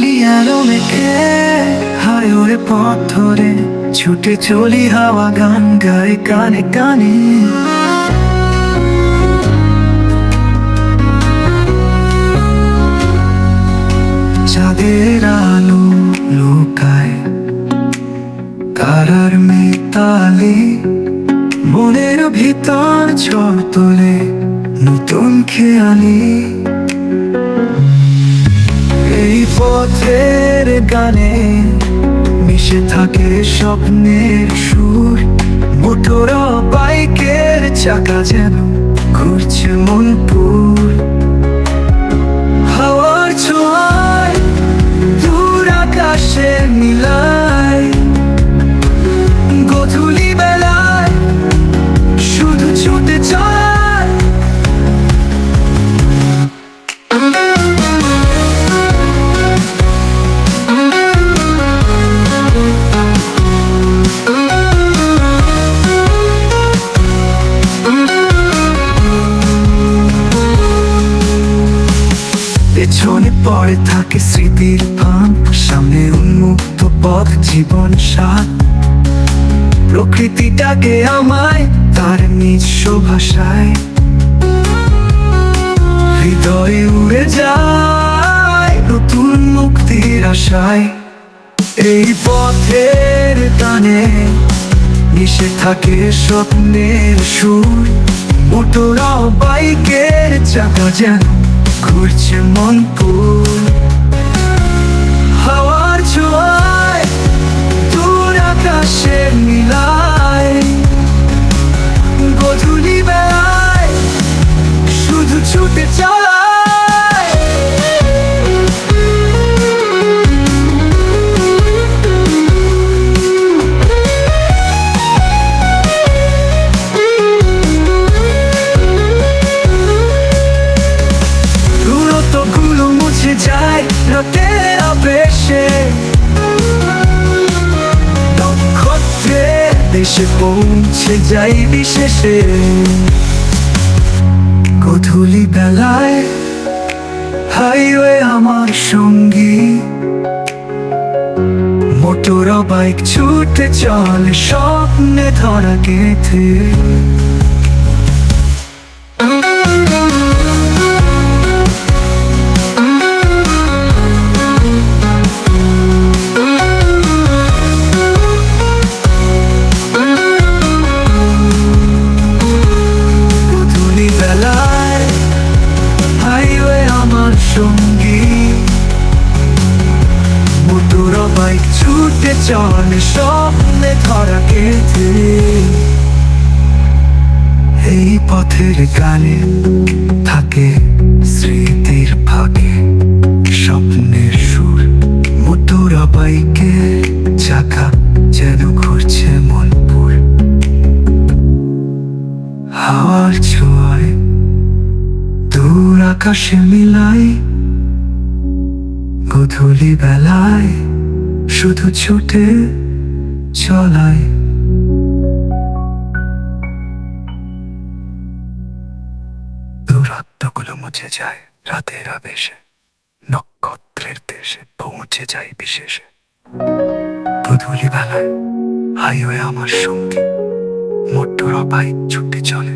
ধুলি আলো মেখে হাইওয়ে পথ ধরে ছুটে চলি হাওয়া গান, গায় কানে কানে। চাঁদের আলো লুকায় তারার মেতালে, মনের ভিতর ঝড় তোলে নতুন খেয়ালি। পথের গানে মিশে থাকে স্বপ্নের সুর। মোটর বাইকের চাকা যেন ঘুরছে মনপুর। হাওয়ার ছোঁয়ায় দূর আকাশে নীলায় পেছনে পড়ে থাকে স্মৃতির ফান সামনে উন্মুক্ত পথ জীবন সাথ প্রকৃতিটাকে আমায় তার নিজস্ব ভাষায়। হৃদয়ে উড়ে যায় নতুন মুক্তির আশায়। এই পথের টানে মিশে থাকে স্বপ্নের সুর। মোটরা বাইকের চাকা যেন ঘুরছে মনপুর। হাওয়ার ছোঁয়ায় দূর আকাশের নীলায় গধুলি বেলায় শুধু ছুটে চালায়। দেশে পৌঁছে যাই বিশেষে। গধূলি বেলায় হাইওয়ে আমার সঙ্গী। মোটর বাইক ছুটে চলে স্বপ্নে ধরা গেথে। সঙ্গী। মোটর স্বপ্নে এই পথের গানে থাকে স্মৃতির ভাগে স্বপ্নের সুর। মোটর বাইকে চাকা যেন ঘুরছে মনপুর। হাওয়ার ছোঁয়ায় দূর আকাশে মিলাই গধূলি বেলায় শুধু ছুটে চলাই দূরত্বগুলো মুছে যায় রাতের আবেশে, নক্ষত্রের দেশে পৌঁছে যায় বিশেষে। গধূলি বেলায় হাইওয়ে আমার সঙ্গী, মোটর বাইক ছুটে চলে।